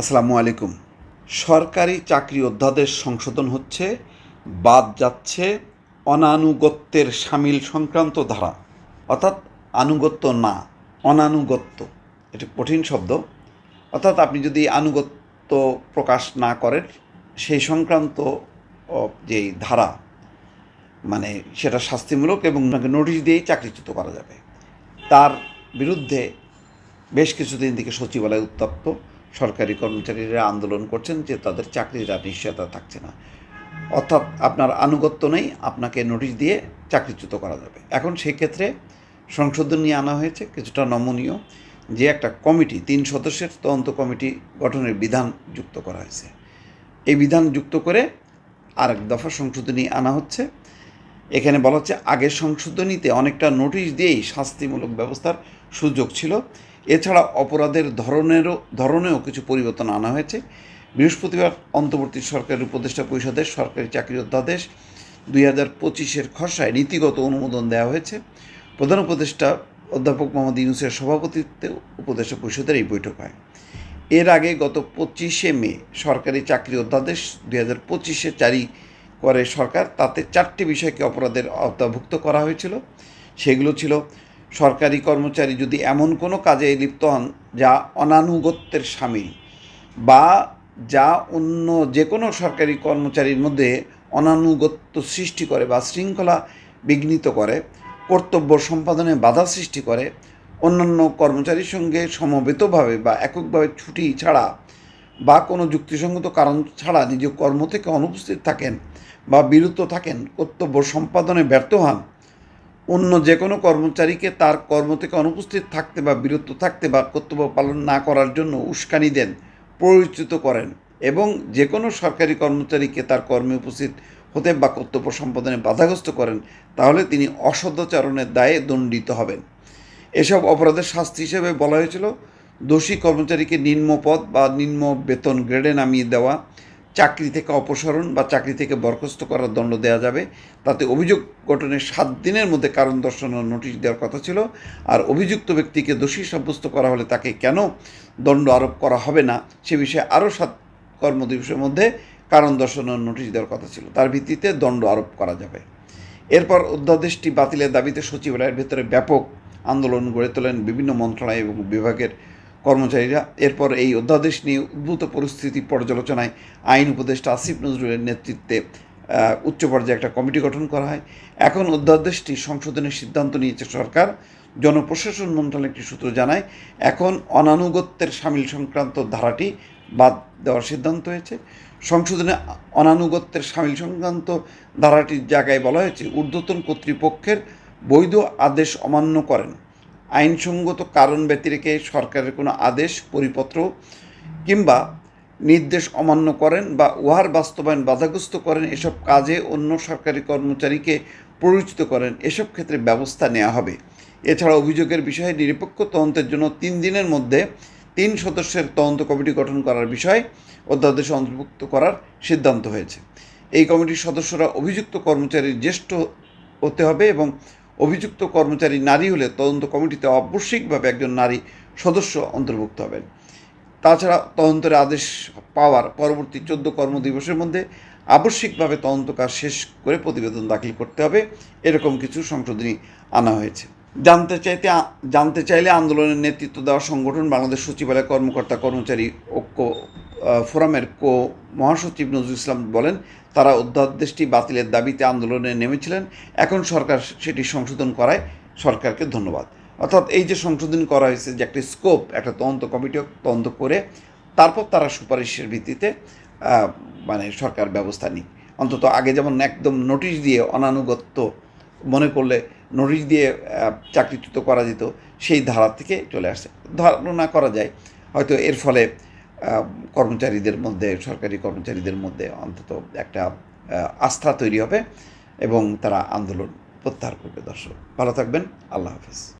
আসসালামু আলাইকুম। সরকারি চাকরি অধ্যাদেশ সংশোধন হচ্ছে, বাদ যাচ্ছে অনানুগত্যের সামিল সংক্রান্ত ধারা। অর্থাৎ আনুগত্য না, অনানুগত্য। এটা কঠিন শব্দ। অর্থাৎ আপনি যদি আনুগত্য প্রকাশ না করেন, সেই সংক্রান্ত যেই ধারা মানে সেটা শাস্তিমূলক এবং আপনাকে নোটিশ দিয়েই চাকরিচ্যুত করা যাবে। তার বিরুদ্ধে বেশ কিছুদিন থেকে সচিবালয় উত্তপ্ত। সরকারি কর্মচারীরা আন্দোলন করছেন যে তাদের চাকরির আর নিশ্চয়তা থাকছে না। অর্থাৎ আপনার আনুগত্য নেই, আপনাকে নোটিশ দিয়ে চাকরিচ্যুত করা যাবে। এখন সেক্ষেত্রে সংশোধন নিয়ে আনা হয়েছে, কিছুটা নমনীয়। যে একটা কমিটি, তিন সদস্যের তদন্ত কমিটি গঠনের বিধান যুক্ত করা হয়েছে। এই বিধান যুক্ত করে আরেক দফা সংশোধনী আনা হচ্ছে। এখানে বলা হচ্ছে আগের সংশোধনীতে অনেকটা নোটিশ দিয়েই শাস্তিমূলক ব্যবস্থার সুযোগ ছিল। এছাড়া অপরাধের ধরনেরও, ধরনেও কিছু পরিবর্তন আনা হয়েছে। বৃহস্পতিবার অন্তর্বর্তী সরকারের উপদেষ্টা পরিষদের সরকারি চাকরি অধ্যাদেশ দুই হাজার পঁচিশের খসড়ায় নীতিগত অনুমোদন দেওয়া হয়েছে। প্রধান উপদেষ্টা অধ্যাপক মোহাম্মদ ইউনুসের সভাপতিত্বে উপদেষ্টা পরিষদের এই বৈঠক হয়। এর আগে গত পঁচিশে মে সরকারি চাকরি অধ্যাদেশ দুই হাজার পঁচিশে জারি করে সরকার। তাতে চারটি বিষয়কে অপরাধের আওতাভুক্ত করা হয়েছিল। সেগুলো ছিল সরকারি কর্মচারী যদি এমন কোনো কাজে লিপ্ত হন যা অনানুগত্যের সামিল বা যা অন্য যে কোনো সরকারি কর্মচারীর মধ্যে অনানুগত্য সৃষ্টি করে বা শৃঙ্খলা বিঘ্নিত করে, কর্তব্য সম্পাদনে বাধা সৃষ্টি করে, অন্যান্য কর্মচারীর সঙ্গে সমবেতভাবে বা এককভাবে ছুটি ছাড়া বা কোনো যুক্তিসঙ্গত কারণ ছাড়া নিজ কর্ম থেকে অনুপস্থিত থাকেন বা বিরত থাকেন, কর্তব্য সম্পাদনে ব্যর্থ হন অন্য যে কোনো কর্মচারীকে তার কর্ম থেকে অনুপস্থিত থাকতে বা বিরত থাকতে বা কর্তব্য পালন না করার জন্য উস্কানি দেন, পরিচিত করেন এবং যে কোনো সরকারি কর্মচারীকে তার কর্মে উপস্থিত হতে বা কর্তব্য সম্পাদনে বাধাগ্রস্ত করেন, তাহলে তিনি অসদাচরণের দায়ে দণ্ডিত হবেন। এসব অপরাধের শাস্তি হিসেবে বলা হয়েছিল, দোষী কর্মচারীকে নিম্ন পদ বা নিম্ন বেতন গ্রেডে নামিয়ে দেওয়া চাকরি থেকে অপসারণ বা চাকরি থেকে বরখাস্ত করার দণ্ড দেওয়া যাবে। তাতে অভিযোগ গঠনের সাত দিনের মধ্যে কারণ দর্শানোর নোটিশ দেওয়ার কথা ছিল। আর অভিযুক্ত ব্যক্তিকে দোষী সাব্যস্ত করা হলে তাকে কেন দণ্ড আরোপ করা হবে না, সে বিষয়ে আরও সাত কর্মদিবসের মধ্যে কারণ দর্শানোর নোটিশ দেওয়ার কথা ছিল। তার ভিত্তিতে দণ্ড আরোপ করা যাবে। এরপর অধ্যাদেশটি বাতিলের দাবিতে সচিবালয়ের ভেতরে ব্যাপক আন্দোলন গড়ে তোলেন বিভিন্ন মন্ত্রণালয় এবং বিভাগের কর্মচারীরা। এরপর এই অধ্যাদেশ নিয়ে উদ্ভূত পরিস্থিতি পর্যালোচনায় আইন উপদেষ্টা আসিফ নজরুলের নেতৃত্বে উচ্চ পর্যায়ে একটা কমিটি গঠন করা হয়। এখন অধ্যাদেশটি সংশোধনের সিদ্ধান্ত নিয়েছে সরকার। জনপ্রশাসন মন্ত্রণালয় একটি সূত্র জানায়, এখন অনানুগত্যের সামিল সংক্রান্ত ধারাটি বাদ দেওয়ার সিদ্ধান্ত হয়েছে। সংশোধনে অনানুগত্যের সামিল সংক্রান্ত ধারাটির জায়গায় বলা হয়েছে, ঊর্ধ্বতন কর্তৃপক্ষের বৈধ আদেশ অমান্য করেন। আইনসঙ্গত কারণ ব্যতিরেকে সরকারের কোনো আদেশ, পরিপত্র কিংবা নির্দেশ অমান্য করেন বা উহার বাস্তবায়ন বাধাগ্রস্ত করেন, এসব কাজে অন্য সরকারি কর্মচারীকে পরিচিত করেন, এসব ক্ষেত্রে ব্যবস্থা নেওয়া হবে। এছাড়া অভিযোগের বিষয়ে নিরপেক্ষ তদন্তের জন্য তিন দিনের মধ্যে তিন সদস্যের তদন্ত কমিটি গঠন করার বিষয়ে অধ্যাদেশে অন্তর্ভুক্ত করার সিদ্ধান্ত হয়েছে। এই কমিটির সদস্যরা অভিযুক্ত কর্মচারীর জ্যেষ্ঠ হতে হবে এবং অভিযুক্ত কর্মচারী নারী হলে তদন্ত কমিটিতে আবশ্যিকভাবে একজন নারী সদস্য অন্তর্ভুক্ত হবেন। তাছাড়া তদন্তের আদেশ পাওয়ার পরবর্তী চোদ্দ কর্মদিবসের মধ্যে আবশ্যিকভাবে তদন্ত কাজ শেষ করে প্রতিবেদন দাখিল করতে হবে, এরকম কিছু সংশোধনী আনা হয়েছে। জানতে চাইতে জানতে চাইলে আন্দোলনের নেতৃত্ব দেওয়া সংগঠন বাংলাদেশ সচিবালয় কর্মকর্তা কর্মচারী ঐক্য ফোরামের কো মহাসচিব নজরুল ইসলাম বলেন, তারা অধ্যাদেশটি বাতিলের দাবিতে আন্দোলনে নেমেছিলেন। এখন সরকার সেটি সংশোধন করায় সরকারকে ধন্যবাদ। অর্থাৎ এই যে সংশোধন করা হয়েছে যে একটা স্কোপ, একটা তদন্ত কমিটি তদন্ত করে তারপর তারা সুপারিশের ভিত্তিতে মানে সরকার ব্যবস্থা নিক। অন্তত আগে যেমন একদম নোটিশ দিয়ে অনানুগত্য মনে করলে নোটিশ দিয়ে চাকরিচ্যুত করা যেত, সেই ধারা থেকে চলে আসছে ধারণা করা যায়, হয়তো এর ফলে কর্মচারীদের মধ্যে, সরকারি কর্মচারীদের মধ্যে অন্তত একটা আস্থা তৈরি হবে এবং তারা আন্দোলন প্রত্যাহার করবে দর্শক। ভালো থাকবেন। আল্লাহ হাফেজ।